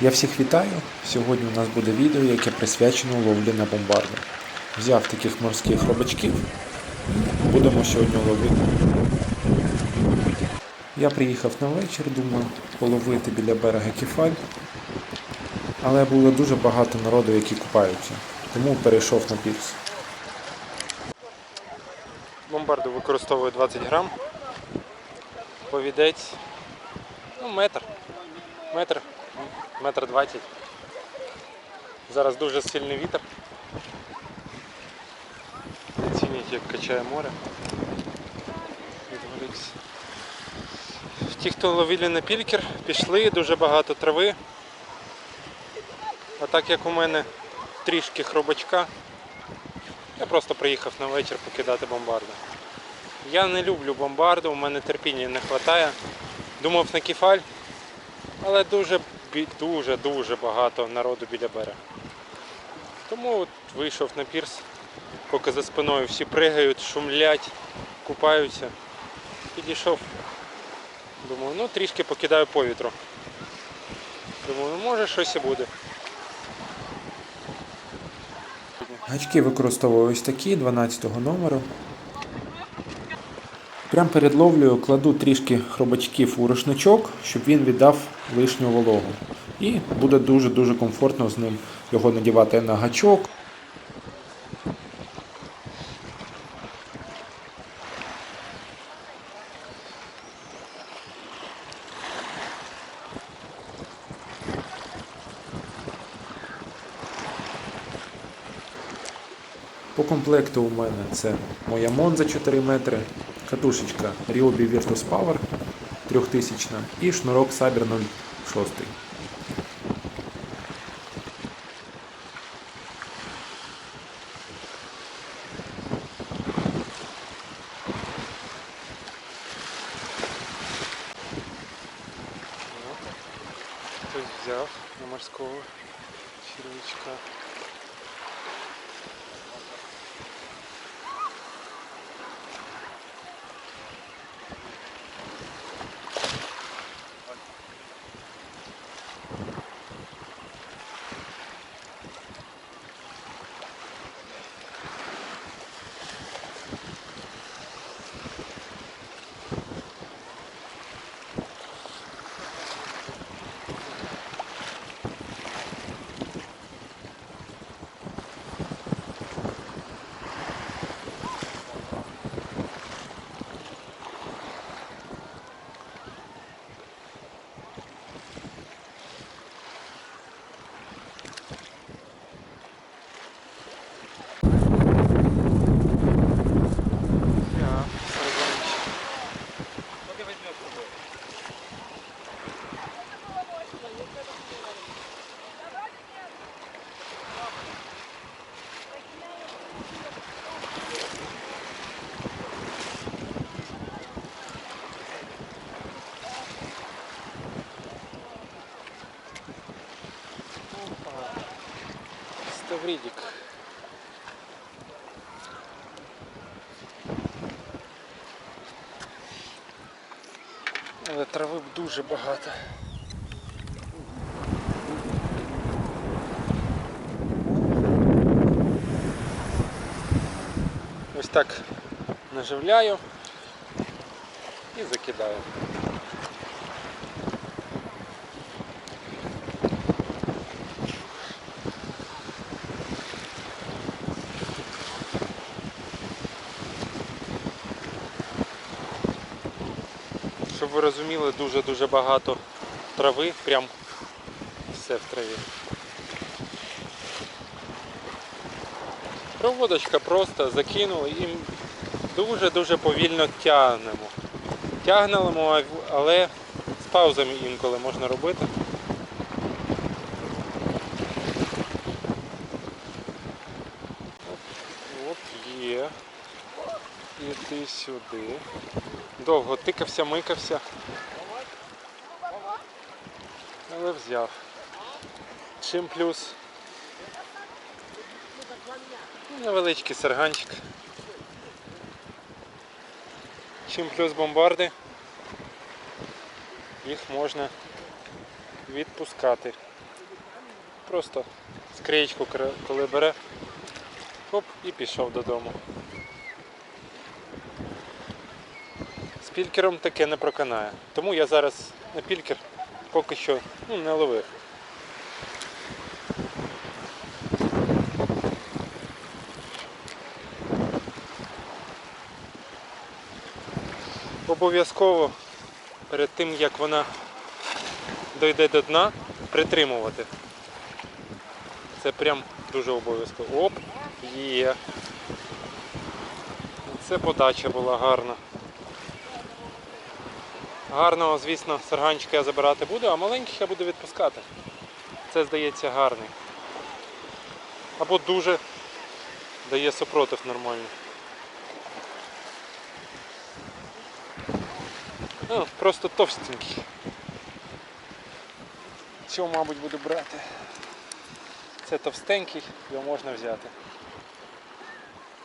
Я всіх вітаю. Сьогодні у нас буде відео, яке присвячено ловлі на бомбарду. Взяв таких морських робачків. Будемо сьогодні ловити. Я приїхав на вечір, думав половити біля берега кефаль. Але було дуже багато народу, які купаються. Тому перейшов на пірс. Бомбарду використовую 20 грам. Повідець. Ну, метр. Метр. Метр двадцять. Зараз дуже сильний вітер. Оцініть, як качає море. Відволікся. Ті, хто ловили на пількер, пішли, дуже багато трави. А так як у мене трішки хробачка, я просто приїхав на вечір покидати бомбарду. Я не люблю бомбарду, у мене терпіння не вистачає. Думав на кефаль, але дуже бі- дуже дуже багато народу біля берега. Тому от вийшов на пірс, поки за спиною всі пригають, шумлять, купаються. Підійшов. Думаю, ну трішки покидаю повітру. Думаю, ну може щось і буде. Гачки використовую ось такі 12 номеру. Прямо перед ловлею кладу трішки хробачків у рушничок, щоб він віддав лишню вологу. І буде дуже-дуже комфортно з ним його надівати на гачок. По комплекту у мене це моя Монза 4 метри, катушечка Ryobi Virtus Power 3000 і шнурок Saber 06. Хтось взяв на морського червячка. Ставридик. Але трави дуже багато. Ось так наживляю і закидаю. Ви розуміли, дуже-дуже багато трави, прям все в траві. Проводочка просто закинули і дуже-дуже повільно тягнемо. Тягнемо, але з паузами інколи можна робити. Оп, От є. Іди сюди. Довго тикався, микався. Але взяв. Чим плюс? Невеличкий сарганчик. Чим плюс бомбарди, їх можна відпускати. просто скриєчку, коли бере, хоп, і пішов додому. Пількером таке не проканає. Тому я зараз на пількер поки що ну, не ловив. Обов'язково перед тим як вона дойде до дна, притримувати. Це прям дуже обов'язково. Оп, є. Це подача була гарна. Гарного, звісно, сарганчика я забирати буду, а маленьких я буду відпускати. Це здається гарний. Або дуже дає супротив нормальний. А, просто товстенький. Цього, мабуть, буду брати. Це товстенький, його можна взяти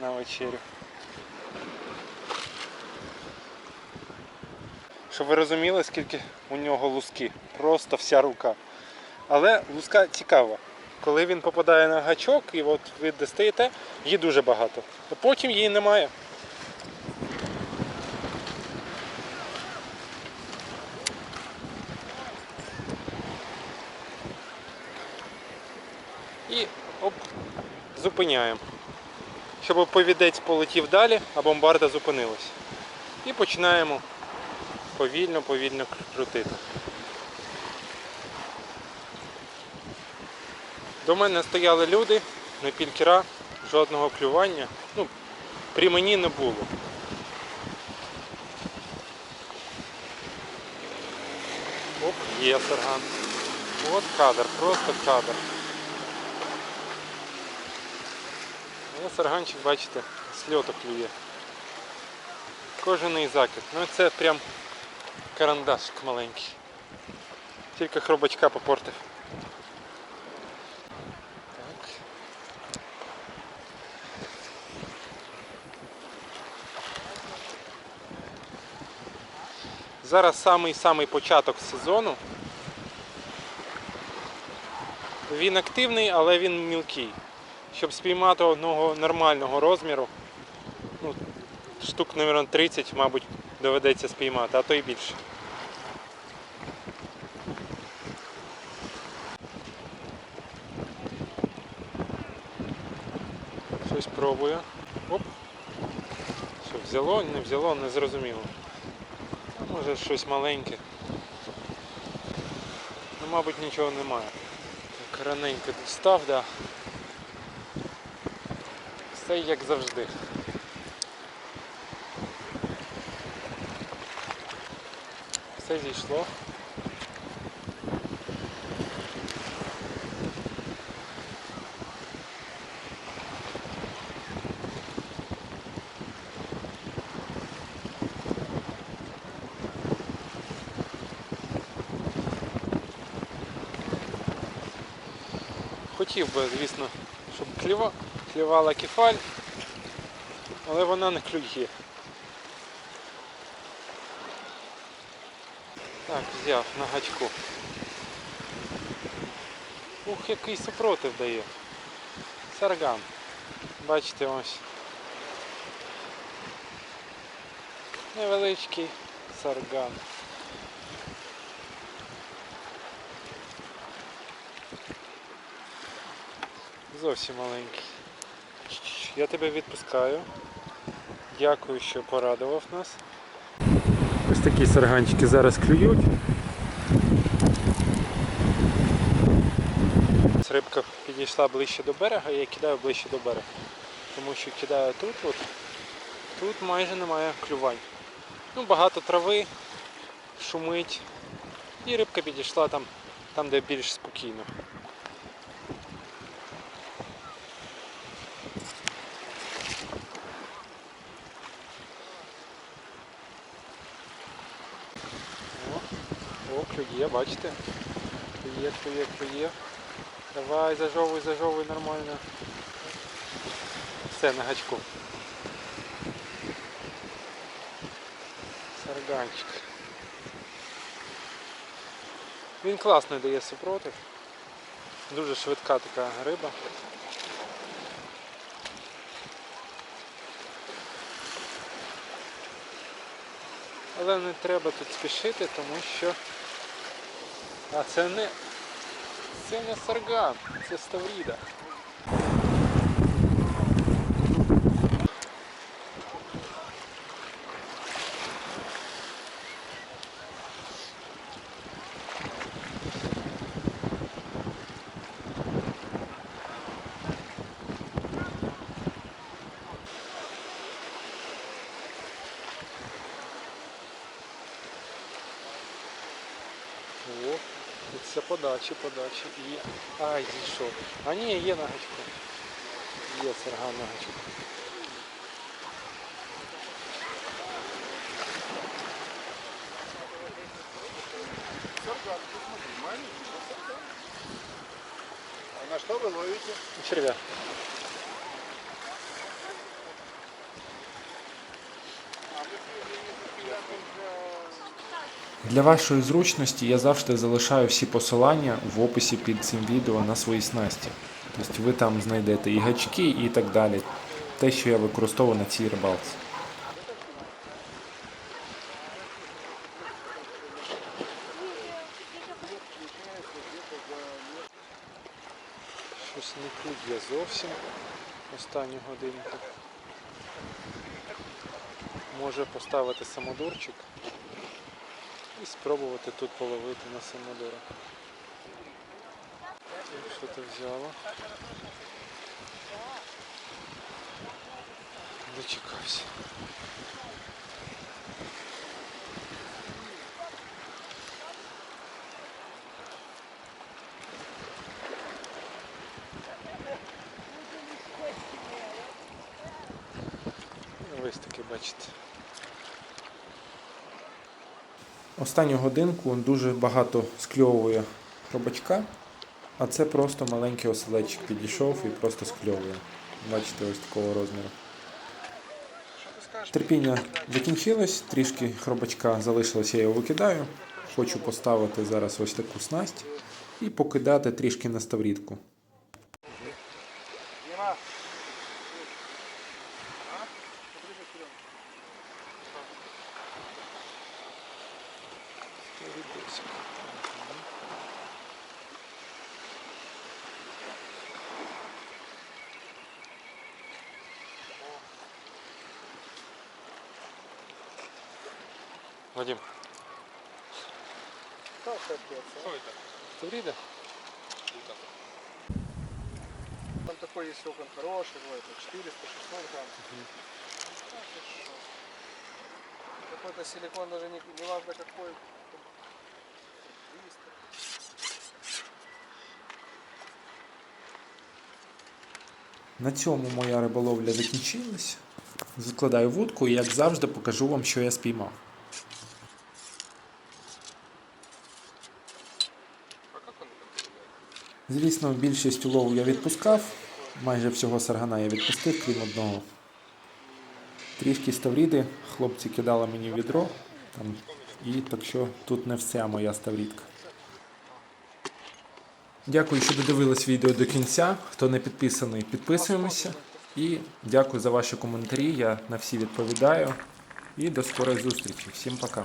на вечерю. Щоб ви розуміли, скільки у нього луски. Просто вся рука. Але луска цікава. Коли він попадає на гачок і от ви достаєте, її дуже багато. А потім її немає. І оп, зупиняємо. Щоб повідець полетів далі, а бомбарда зупинилась. І починаємо повільно, повільно крутити. До мене стояли люди, на пількера, жодного клювання. Ну, при мені не було. Оп, є сарган. От кадр, просто кадр. Ну, сарганчик, бачите, з льоту клює. Кожаний закид. Ну це прям карандашик маленький. Тільки хробачка попортив. Так. Зараз самий-самий початок сезону. Він активний, але він мілкий. Щоб спіймати одного нормального розміру, ну, штук, мабуть, 30, мабуть, доведеться спіймати, а то й більше. Щось пробую. Оп. Що, взяло, не взяло, не зрозуміло. А може щось маленьке. Ну, мабуть, нічого немає. Так, раненько дістав, да. Все як завжди. Все зійшло. Хотів би, звісно, щоб кліва, клівала кефаль, але вона не клює. Так, взяв на гачку. Ух, який супротив дає. Сарган. Бачите ось. Невеличкий сарган. Зовсім маленький. Я тебе відпускаю. Дякую, що порадував нас. Такі сарганчики зараз клюють. Рибка підійшла ближче до берега, я кидаю ближче до берега. Тому що кидаю тут, от, тут майже немає клювань. Ну, багато трави, шумить. І рибка підійшла там, там де більш спокійно. Клює, бачите? Клює, клює, клює. Давай, зажовуй, зажовуй нормально. Все, на гачку. Сарганчик. Він класно дає супротив. Дуже швидка така риба. Але не треба тут спішити, тому що. А це не. Це не сарган, це ставріда. подачі, подачі. І... Ай, зійшов. А ні, є на гачку. Є сарган на гачку. А на что вы ловите? Червя. Для вашої зручності я завжди залишаю всі посилання в описі під цим відео на свої снасті. Тобто ви там знайдете і гачки, і так далі. Те, що я використовую на цій рибалці. Щось не клює зовсім останню годинку. Може поставити самодурчик спробувати тут половити на самодура. Що ти взяла? Дочекався. Ось таки бачите. Останню годинку дуже багато скльовує хробачка, а це просто маленький оселечик підійшов і просто скльовує. Бачите, ось такого розміру. Терпіння закінчилось, трішки хробачка залишилось, я його викидаю. Хочу поставити зараз ось таку снасть і покидати трішки на ставрідку. Вадим, Как капец, а? Ставріда? Там такой есть окон хороший, вот 400, 600 грамм. Шо. Какой-то силикон даже не, не важно какой. На цьому моя риболовля закінчилась. Закладаю вудку і, як завжди, покажу вам, що я спіймав. Звісно, більшість улову я відпускав. Майже всього саргана я відпустив, крім одного. Трішки ставріди, хлопці кидали мені в відро. Там, і так що тут не вся моя ставрідка. Дякую, що додивились відео до кінця. Хто не підписаний, підписуємося. І дякую за ваші коментарі. Я на всі відповідаю. І до скорої зустрічі. Всім пока.